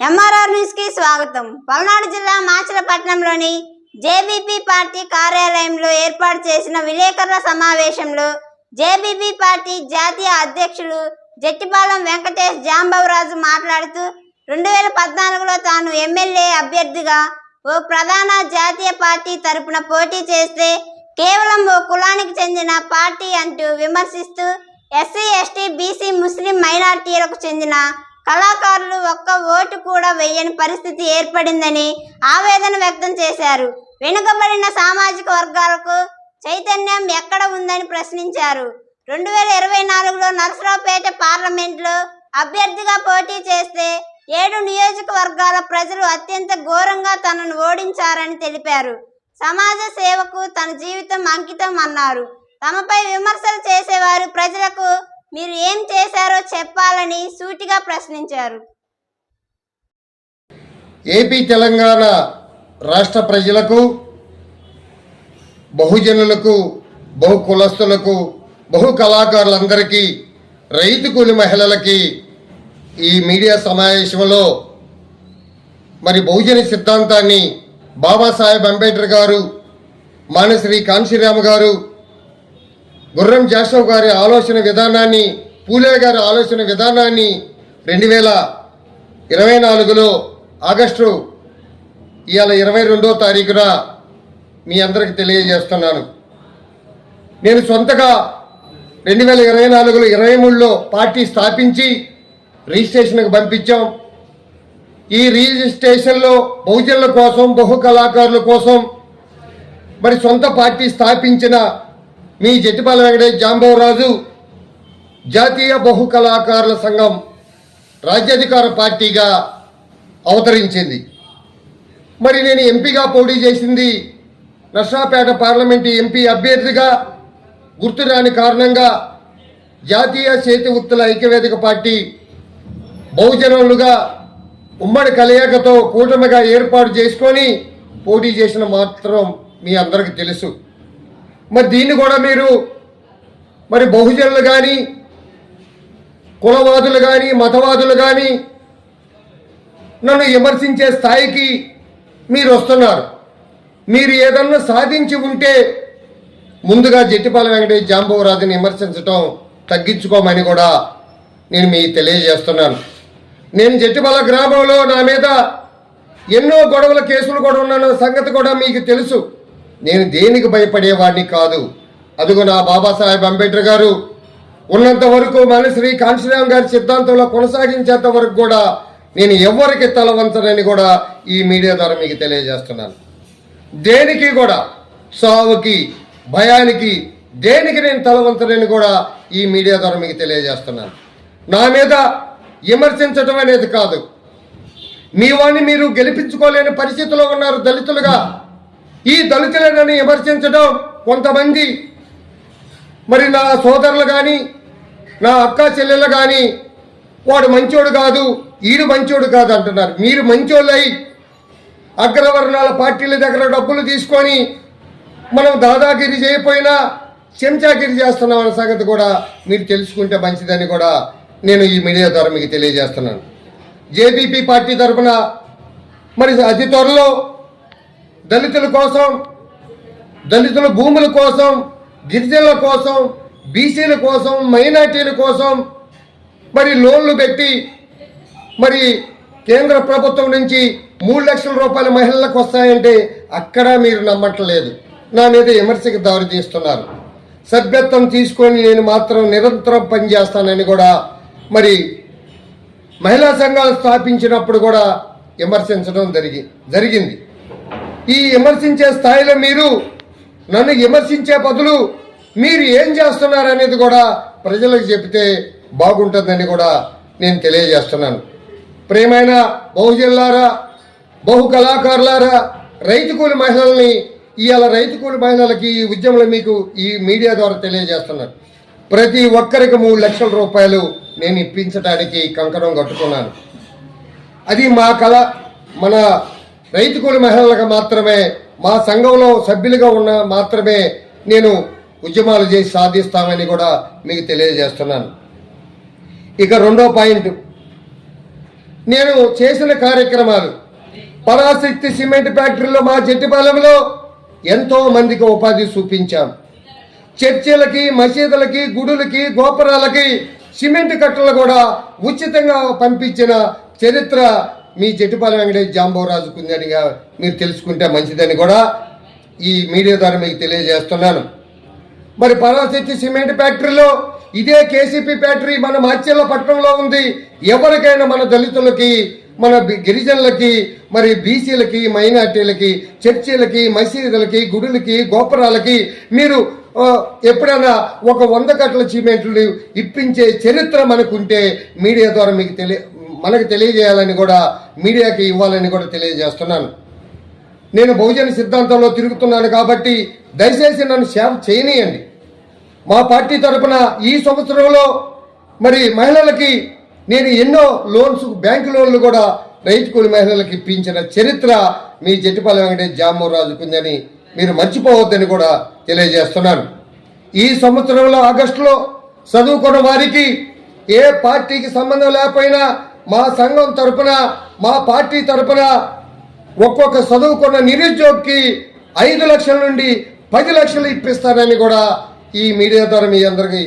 MRR న్యూస్కి స్వాగతం. పల్నాడు జిల్లా మాచలపట్నంలోని జేబీపీ పార్టీ కార్యాలయంలో ఏర్పాటు చేసిన విలేకరుల సమావేశంలో జేబీపీ పార్టీ జాతీయ అధ్యక్షులు జట్టిపాలెం వెంకటేష్ జాంబవరాజు మాట్లాడుతూ రెండు వేల పద్నాలుగులో తాను ఎమ్మెల్యే అభ్యర్థిగా ఓ ప్రధాన జాతీయ పార్టీ తరపున పోటీ చేస్తే కేవలం ఓ కులానికి చెందిన పార్టీ అంటూ విమర్శిస్తూ ఎస్సీ ఎస్టీ బీసీ ముస్లిం మైనార్టీలకు చెందిన కళాకారులు ఒక్క ఓటు కూడా వేయని పరిస్థితి ఏర్పడిందని ఆవేదన వ్యక్తం చేశారు. వెనుకబడిన సామాజిక వర్గాలకు చైతన్యం ఎక్కడ ఉందని ప్రశ్నించారు. రెండు వేల ఇరవై నాలుగులో నరసరావుపేట పార్లమెంట్లో అభ్యర్థిగా పోటీ చేస్తే ఏడు నియోజకవర్గాల ప్రజలు అత్యంత ఘోరంగా తనను ఓడించారని తెలిపారు. సమాజ సేవకు తన జీవితం అంకితం అన్నారు. తమపై విమర్శలు చేసేవారు ప్రజలకు మీరు ఏం చేశారో చెప్పాలని సూటిగా ప్రశ్నించారు. ఏపీ తెలంగాణ రాష్ట్ర ప్రజలకు బహుజనులకు బహు కులస్తులకు బహు కళాకారులందరికీ రైతు కూలి మహిళలకి ఈ మీడియా సమావేశంలో మరి బహుజన సిద్ధాంతాన్ని బాబాసాహెబ్ అంబేద్కర్ గారు మానశ్రీ కాంశీరామ్ గారు గుర్రం జాషవ్ గారి ఆలోచన విధానాన్ని పూలే గారి ఆలోచన విధానాన్ని రెండు వేల ఇరవై నాలుగులో ఆగస్టు ఇవాళ ఇరవై రెండో తారీఖున మీ అందరికి తెలియజేస్తున్నాను. నేను సొంతగా రెండు వేల ఇరవై నాలుగులో ఇరవై మూడులో పార్టీ స్థాపించి రిజిస్ట్రేషన్కి పంపించాం. ఈ రిజిస్ట్రేషన్లో బహుజనుల కోసం బహు కళాకారుల కోసం మరి సొంత పార్టీ స్థాపించిన మీ జట్టిపాల వెంకటేష్ జాంబవరాజు జాతీయ బహు కళాకారుల సంఘం రాజ్యాధికార పార్టీగా అవతరించింది. మరి నేను ఎంపీగా పోటీ చేసింది నర్సాపేట పార్లమెంటు ఎంపీ అభ్యర్థిగా గుర్తురాని కారణంగా జాతీయ చేతి వృత్తుల ఐక్యవేదిక పార్టీ బహుజనులుగా ఉమ్మడి కలయికతో కూటమిగా ఏర్పాటు చేసుకొని పోటీ చేసిన మాత్రం మీ అందరికీ తెలుసు. మరి దీన్ని కూడా మీరు మరి బహుజనులు కానీ కులవాదులు కానీ మతవాదులు కానీ నన్ను విమర్శించే స్థాయికి మీరు వస్తున్నారు. మీరు ఏదన్నా సాధించి ఉంటే ముందుగా జట్టిపాల వెంకటేష్ జాంబవరాజుని విమర్శించటం తగ్గించుకోమని కూడా నేను మీకు తెలియజేస్తున్నాను. నేను జట్టిపాల గ్రామంలో నా మీద ఎన్నో గొడవల కేసులు కూడా ఉన్న సంగతి కూడా మీకు తెలుసు. నేను దేనికి భయపడేవాడిని కాదు. అదుగో నా బాబాసాహెబ్ అంబేద్కర్ గారు ఉన్నంత వరకు మన శ్రీ కాంశీరామ్ గారి సిద్ధాంతంలో కొనసాగించేంత వరకు కూడా నేను ఎవరికి తల వంచనని కూడా ఈ మీడియా ద్వారా మీకు తెలియజేస్తున్నాను. దేనికి కూడా సావుకి భయానికి దేనికి నేను తల వంచనని కూడా ఈ మీడియా ద్వారా మీకు తెలియజేస్తున్నాను. నా మీద విమర్శించడం అనేది కాదు. మీ వాడిని మీరు గెలిపించుకోలేని పరిస్థితిలో ఉన్నారు దళితులుగా. ఈ దళితులను విమర్శించడం కొంతమంది. మరి నా సోదరులు కానీ నా అక్క చెల్లెలు కానీ వాడు మంచోడు కాదు ఈడు మంచోడు కాదు అంటున్నారు. మీరు మంచోళ్ళై అగ్రవర్ణాల పార్టీల దగ్గర డబ్బులు తీసుకొని మనం దాదాగిరి చేయకపోయినా చెంచాగిరి చేస్తున్నామన్న సంగతి కూడా మీరు తెలుసుకుంటే మంచిదని కూడా నేను ఈ మీడియా ద్వారా మీకు తెలియజేస్తున్నాను. జేబీపీ పార్టీ తరఫున మరి అతి త్వరలో దళితుల కోసం దళితుల భూముల కోసం గిరిజనుల కోసం బీసీల కోసం మైనార్టీల కోసం మరి లోన్లు పెట్టి మరి కేంద్ర ప్రభుత్వం నుంచి మూడు లక్షల రూపాయల మహిళలకు వస్తాయంటే అక్కడ మీరు నమ్మట్లేదు. నా మీద విమర్శకు దారి తీస్తున్నారు. సభ్యత్వం తీసుకొని నేను మాత్రం నిరంతరం పనిచేస్తానని కూడా మరి మహిళా సంఘాలు స్థాపించినప్పుడు కూడా విమర్శించడం జరిగి జరిగింది. ఈ విమర్శించే స్థాయిలో మీరు నన్ను విమర్శించే బదులు మీరు ఏం చేస్తున్నారు అనేది కూడా ప్రజలకు చెబితే బాగుంటుందని కూడా నేను తెలియజేస్తున్నాను. ప్రేమైన బహుజనులారా బహు కళాకారులారా రైతు కూలి మహిళల్ని ఇవాళ రైతు కూలి మహిళలకి ఈ ఉద్యమంలో మీకు ఈ మీడియా ద్వారా తెలియజేస్తున్నాను. ప్రతి ఒక్కరికి మూడు లక్షల రూపాయలు నేను ఇప్పించడానికి కంకణం కట్టుకున్నాను. అది మా కళ మన రైతు కూలి మహిళలకు మాత్రమే మా సంఘంలో సభ్యులుగా ఉన్న మాత్రమే నేను ఉద్యమాలు చేసి సాధిస్తామని కూడా మీకు తెలియజేస్తున్నాను. ఇక రెండో పాయింట్. నేను చేసిన కార్యక్రమాలు పరాశక్తి సిమెంట్ ఫ్యాక్టరీలో మా జట్టిపాలెంలో ఎంతో మందికి ఉపాధి చూపించాం. చర్చిలకి మసీదులకి గుడులకి గోపురాలకి సిమెంట్ కట్టలు కూడా ఉచితంగా పంపించిన చరిత్ర మీ జట్టుపాలి వెంకటేష్ జాంబవరాజుకు ఉందనిగా మీరు తెలుసుకుంటే మంచిదని కూడా ఈ మీడియా ద్వారా మీకు తెలియజేస్తున్నాను. మరి పరాశక్తి సిమెంట్ ఫ్యాక్టరీలో ఇదే కేసీపీ ఫ్యాక్టరీ మన మాచ్యల పట్టణంలో ఉంది. ఎవరికైనా మన దళితులకి మన గిరిజనులకి మరి బీసీలకి మైనార్టీలకి చర్చీలకి మసీదులకి గుడులకి గోపురాలకి మీరు ఎప్పుడైనా ఒక వంద కట్టల సిమెంట్లు ఇప్పించే చరిత్ర మనకుంటే మీడియా ద్వారా మీకు తెలియ మనకు తెలియజేయాలని కూడా మీడియాకి ఇవ్వాలని కూడా తెలియజేస్తున్నాను. నేను బహుజన సిద్ధాంతంలో తిరుగుతున్నాను కాబట్టి దయచేసి నన్ను సేవ చేయనీయండి. మా పార్టీ తరపున ఈ సంవత్సరంలో మరి మహిళలకి నేను ఎన్నో లోన్స్ బ్యాంకు లోన్లు కూడా రైతు కూలి మహిళలకు ఇప్పించిన చరిత్ర మీ జట్టిపల్లి వెంకటేష్ జామోరాజుకుందని మీరు మర్చిపోవద్దని కూడా తెలియజేస్తున్నాను. ఈ సంవత్సరంలో ఆగస్టులో చదువుకున్న వారికి ఏ పార్టీకి సంబంధం లేకపోయినా మా సంఘం తరపున మా పార్టీ తరపున ఒక్కొక్క చదువుకున్న నిరుద్యోగికి ఐదు లక్షల నుండి పది లక్షలు ఇప్పిస్తానని కూడా ఈ మీడియా ద్వారా మీ అందరికీ